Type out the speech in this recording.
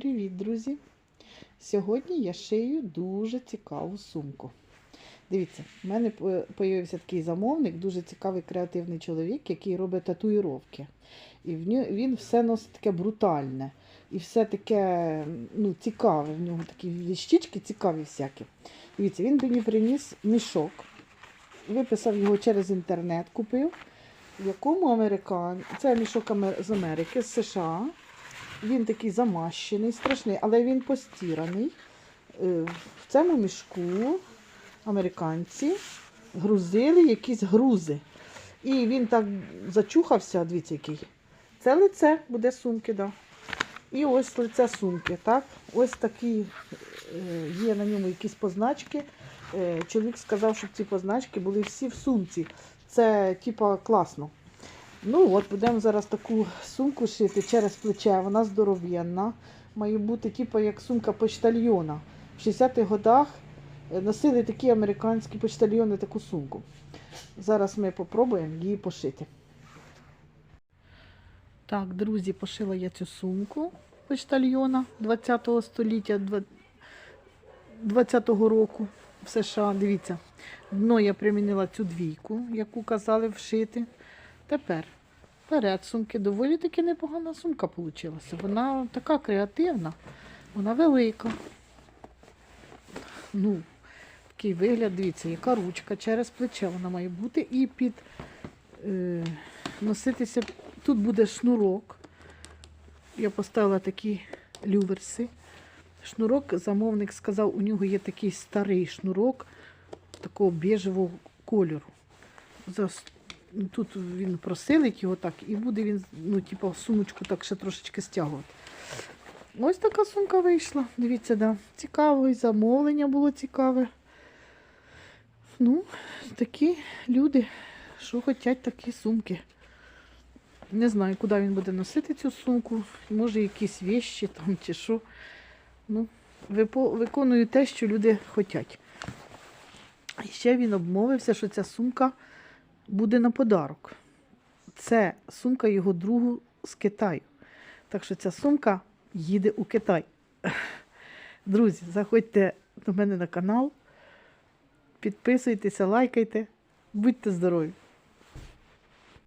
Привіт, друзі! Сьогодні я шию дуже цікаву сумку. Дивіться, в мене з'явився такий замовник, дуже цікавий креативний чоловік, який робить татуїровки. І він все носить таке брутальне. І все таке ну, цікаве. В нього такі віщички цікаві всякі. Дивіться, він мені приніс мішок, виписав його через інтернет, купив, в якому американ... Це мішок з Америки, з США. Він такий замащений, страшний, але він постіраний. Е, В цьому мішку американці грузили якісь грузи. І він так зачухався, дивіться, який. Це лице буде сумки, да. І ось лице сумки. так. Ось такі е, є на ньому якісь позначки. Е, Чоловік сказав, щоб ці позначки були всі в сумці. Це типа класно. Ну от будемо зараз таку сумку шити через плече. Вона здоров'яна. Має бути типу, як сумка почтальйона. В 60-х годах е, носили такі американські почтальйони таку сумку. Зараз ми спробуємо її пошити. Так, друзі, пошила я цю сумку почтальйона 20-го століття, 20-го року в США. Дивіться, дно я примінила цю двійку, яку казали вшити. Тепер перед сумки доволі таки непогана сумка вийшла. Вона така креативна, вона велика. Ну, такий вигляд, дивіться, яка ручка через плече вона має бути і під е, носитися. Тут буде шнурок. Я поставила такі люверси. Шнурок, замовник сказав, у нього є такий старий шнурок такого біжевого кольору. Зас- Тут він просилить його так, і буде він, ну, типу, сумочку так ще трошечки стягувати. Ось така сумка вийшла. Дивіться, да. цікаво, і замовлення було цікаве. Ну, такі люди, що хочуть такі сумки. Не знаю, куди він буде носити цю сумку. Може, якісь вещі там чи що. Ну, виконую те, що люди хочуть. І ще він обмовився, що ця сумка буде на подарок. Це сумка його другу з Китаю. Так що ця сумка їде у Китай. Друзі, заходьте до мене на канал, підписуйтеся, лайкайте, будьте здорові!